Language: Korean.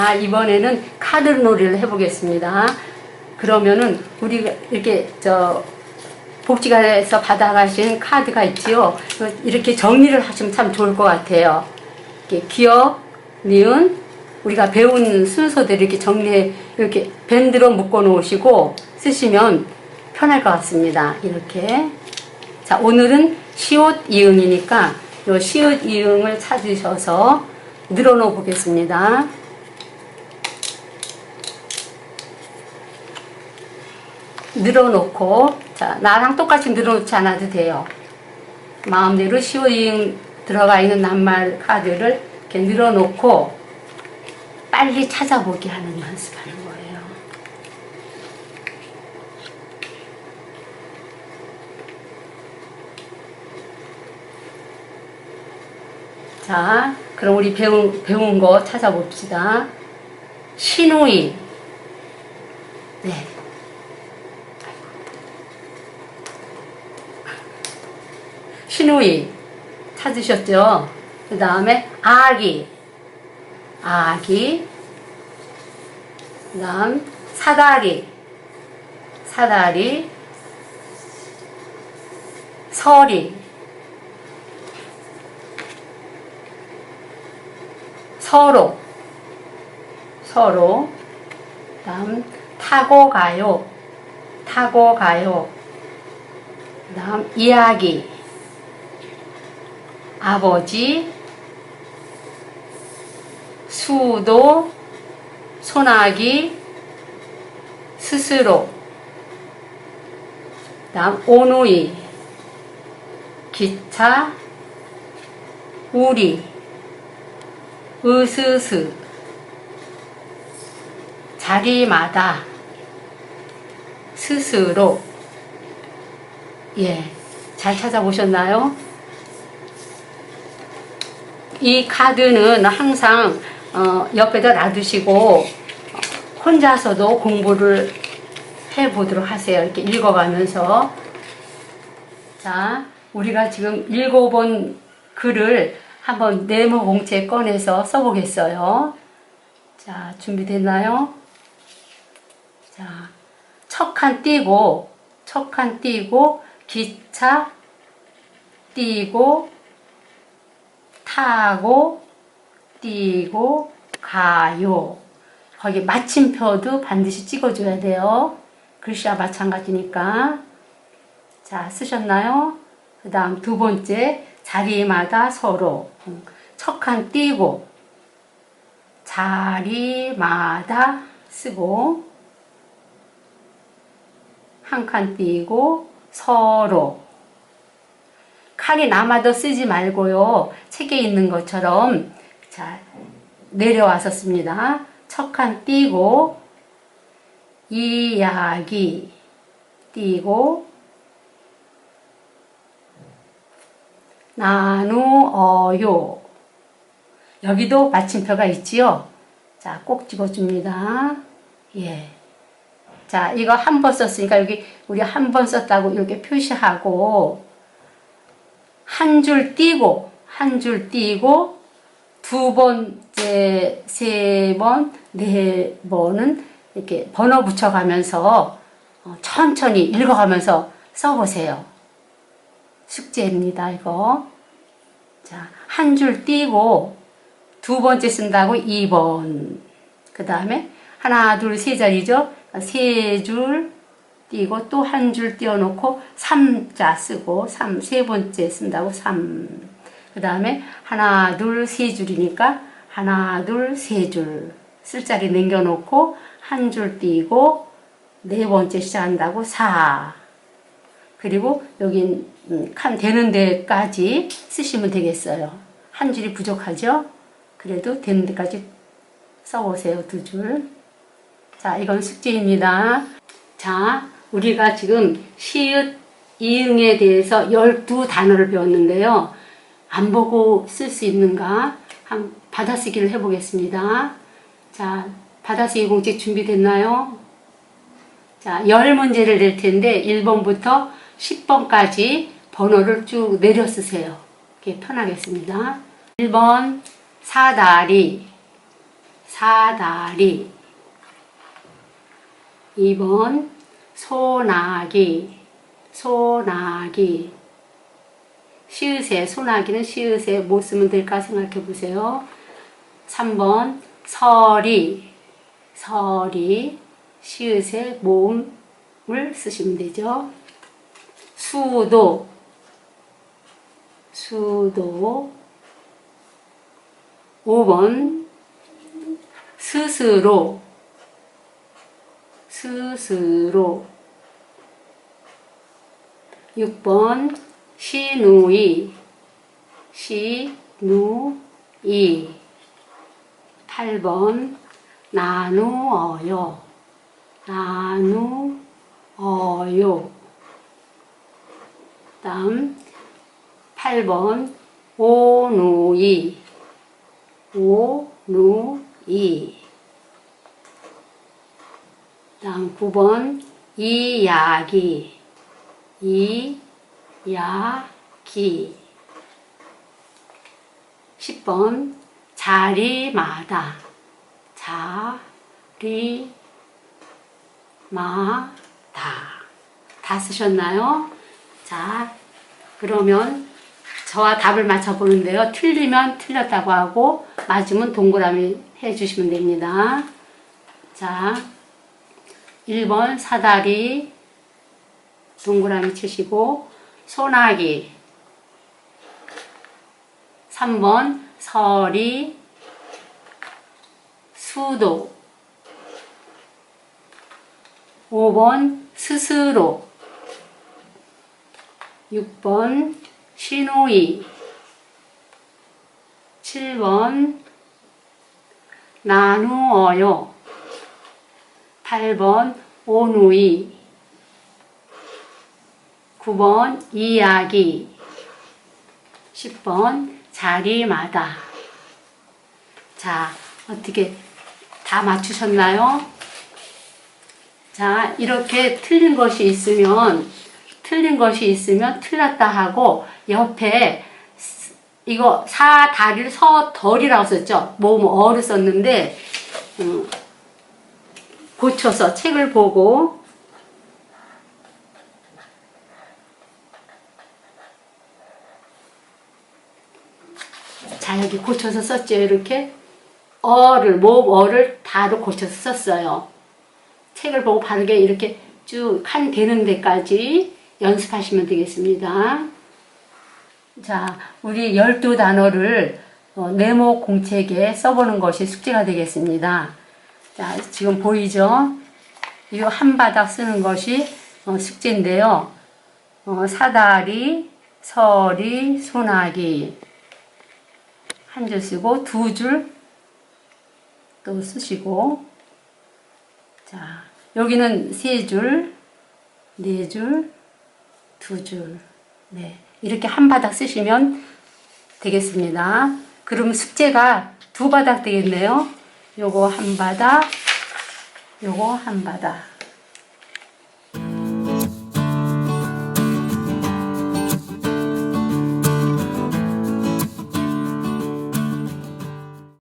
자, 이번에는 카드 놀이를 해보겠습니다. 그러면은 우리가 이렇게 저 복지관에서 받아가신 카드가 있지요. 이렇게 정리를 하시면 참 좋을 것 같아요. 이렇게 기억, 니은, 우리가 배운 순서대로 이렇게 정리해 이렇게 밴드로 묶어 놓으시고 쓰시면 편할 것 같습니다. 이렇게. 자, 오늘은 시옷 이응이니까 요 시옷 이응을 찾으셔서 늘어 놓어 보겠습니다. 늘어놓고 자 나랑 똑같이 늘어놓지 않아도 돼요. 마음대로 시오잉 들어가 있는 낱말 카드를 이렇게 늘어놓고 빨리 찾아보게 하는 연습하는 거예요. 자, 그럼 우리 배운, 배운 거 찾아봅시다. 신우이. 네. 신우이 찾으셨죠? 그 다음에 아기. 아기. 그 다음 사다리. 사다리. 서리. 서로. 서로. 그 다음 타고 가요. 타고 가요. 그 다음 이야기 아버지, 수도, 소나기, 스스로, 다음 오누이, 기차, 우리, 으스스, 자리마다, 스스로, 예, 잘 찾아보셨나요? 이 카드는 항상 어, 옆에다 놔두시고 혼자서도 공부를 해 보도록 하세요. 이렇게 읽어가면서. 자, 우리가 지금 읽어본 글을 한번 네모 봉투에 꺼내서 써보겠어요. 자, 준비됐나요? 자, 척한 띄고, 척한 띄고, 기차 띄고, 타고 뛰고 가요. 거기 마침표도 반드시 찍어줘야 돼요. 글씨와 마찬가지니까. 자, 쓰셨나요? 그 다음 두 번째, 자리마다 서로. 척한 띄고, 자리마다 쓰고, 한 칸 띄고, 서로. 칸이 남아도 쓰지 말고요. 책에 있는 것처럼 자. 첫칸 띄고 이야기 띄고 나누어요. 여기도 마침표가 있지요. 자, 꼭 집어줍니다. 예. 자, 이거 한 번 썼으니까 여기 우리 한 번 썼다고 이렇게 표시하고 한 줄 띄고 한 줄 띄고 두 번째, 세 번, 네 번은 이렇게 번호 붙여가면서 어, 천천히 읽어가면서 써보세요. 숙제입니다, 이거. 자, 한 줄 띄고 두 번째 쓴다고 2번. 그 다음에 하나, 둘, 세 자리죠? 세 줄, 띄고 또 한 줄 띄워놓고 3자 쓰고 3, 세 번째 쓴다고 3. 그 다음에 하나, 둘, 세 줄이니까 하나, 둘, 세 줄. 쓸 자리 남겨놓고 한 줄 띄고 네 번째 시작한다고 4. 그리고 여기 음, 칸 되는 데까지 쓰시면 되겠어요. 한 줄이 부족하죠? 그래도 되는 데까지 써보세요. 두 줄. 자, 이건 숙제입니다. 자, 우리가 지금 시읒, 이응에 대해서 12단어를 배웠는데요. 안 보고 쓸 수 있는가? 한 받아쓰기를 해보겠습니다. 자, 받아쓰기 공책 준비됐나요? 자, 열 문제를 낼 텐데 1번부터 10번까지 번호를 쭉 내려 쓰세요. 이렇게 편하겠습니다. 1번 사다리 사다리 2번 소나기 소나기 시읒에 소나기는 시읒에 뭐 쓰면 될까 생각해 보세요. 3번 서리 서리 시읒에 모음을 쓰시면 되죠. 수도 수도 5번 스스로 스스로 6번 시누이. 시누이. 8번 나누어요. 나누어요. 다음 8번 오누이. 오누이. 다음 9번 이야기 이야기 10번 자리마다 자리마다 다 쓰셨나요? 자 그러면 저와 답을 맞춰보는데요. 틀리면 틀렸다고 하고 맞으면 동그라미 해주시면 됩니다. 자 1번 사다리 동그라미 치시고 소나기. 3번 서리 수도. 5번 스스로. 6번 시누이. 7번 나누어요. 8번 오누이 9번 이야기. 10번 자리마다. 자 어떻게 다 맞추셨나요? 자 이렇게 틀린 것이 있으면 틀린 것이 있으면 틀렸다 하고 옆에 스- 이거 사 다리를 서 덜이라고 썼죠? 모음 어를 썼는데 음, 고쳐서 책을 보고 자 여기 고쳐서 썼죠. 이렇게 어를 모음 어를 바로 고쳐서 썼어요. 책을 보고 바르게 이렇게 쭉 한 되는 데까지 연습하시면 되겠습니다. 자 우리 12단어를 어, 네모 공책에 써보는 것이 숙제가 되겠습니다. 자, 지금 보이죠? 이 한 바닥 쓰는 것이 어, 숙제인데요. 어, 사다리, 서리, 소나기 한 줄 쓰고 두 줄 또 쓰시고 자 여기는 세 줄, 네 줄, 두 줄, 네 이렇게 한 바닥 쓰시면 되겠습니다. 그럼 숙제가 두 바닥 되겠네요. 요거 한 바닥, 요거 한 바닥.